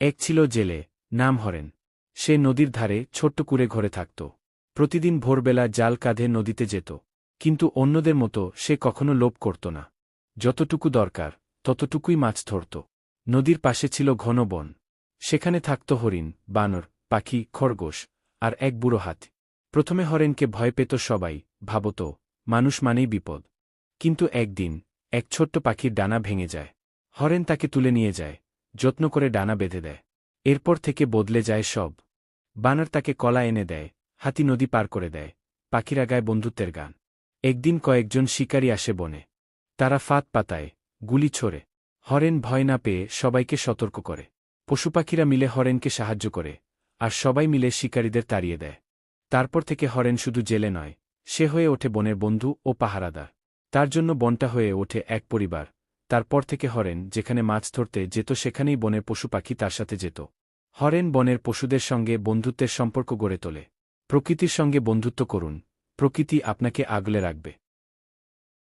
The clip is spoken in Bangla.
এক ছিল জেলে, নাম হরেন। সে নদীর ধারে ছোট্ট কুড়ে ঘরে থাকত। প্রতিদিন ভোরবেলা জাল কাঁধে নদীতে যেত। কিন্তু অন্যদের মতো সে কখনো লোভ করত না। যতটুকু দরকার, ততটুকুই মাছ ধরত। নদীর পাশে ছিল ঘন বন। সেখানে থাকত হরিণ, বানর, পাখি, খরগোশ আর এক বুড়ো হাত। প্রথমে হরেনকে ভয় পেত সবাই, ভাবত, মানুষ মানেই বিপদ। কিন্তু একদিন, এক ছোট্ট পাখির ডানা ভেঙে যায়। হরেন তাকে তুলে নিয়ে যায়। যত্ন করে ডানা বেঁধে দেয়। এরপর থেকে বদলে যায় সব। বানর তাকে কলা এনে দেয়, হাতি নদী পার করে দেয়, পাখিরা গায় বন্ধুত্বের গান। একদিন কয়েকজন শিকারী আসে বনে। তারা ফাঁদ পাতায়, গুলি ছোড়ে। হরেন ভয় না পেয়ে সবাইকে সতর্ক করে। পশুপাখিরা মিলে হরেনকে সাহায্য করে, আর সবাই মিলে শিকারীদের তাড়িয়ে দেয়। তারপর থেকে হরেন শুধু জেলে নয়, সে হয়ে ওঠে বনের বন্ধু ও পাহারাদার। তার জন্য বনটা হয়ে ওঠে এক পরিবার। তারপর থেকে হরেন, যেখানে মাছ ধরতে যেত সেখানেই বনের পশু পাখি তার সাথে যেত। হরেন বনের পশুদের সঙ্গে বন্ধুত্বের সম্পর্ক গড়ে তোলে। প্রকৃতির সঙ্গে বন্ধুত্ব করুন। প্রকৃতি আপনাকে আগলে রাখবে।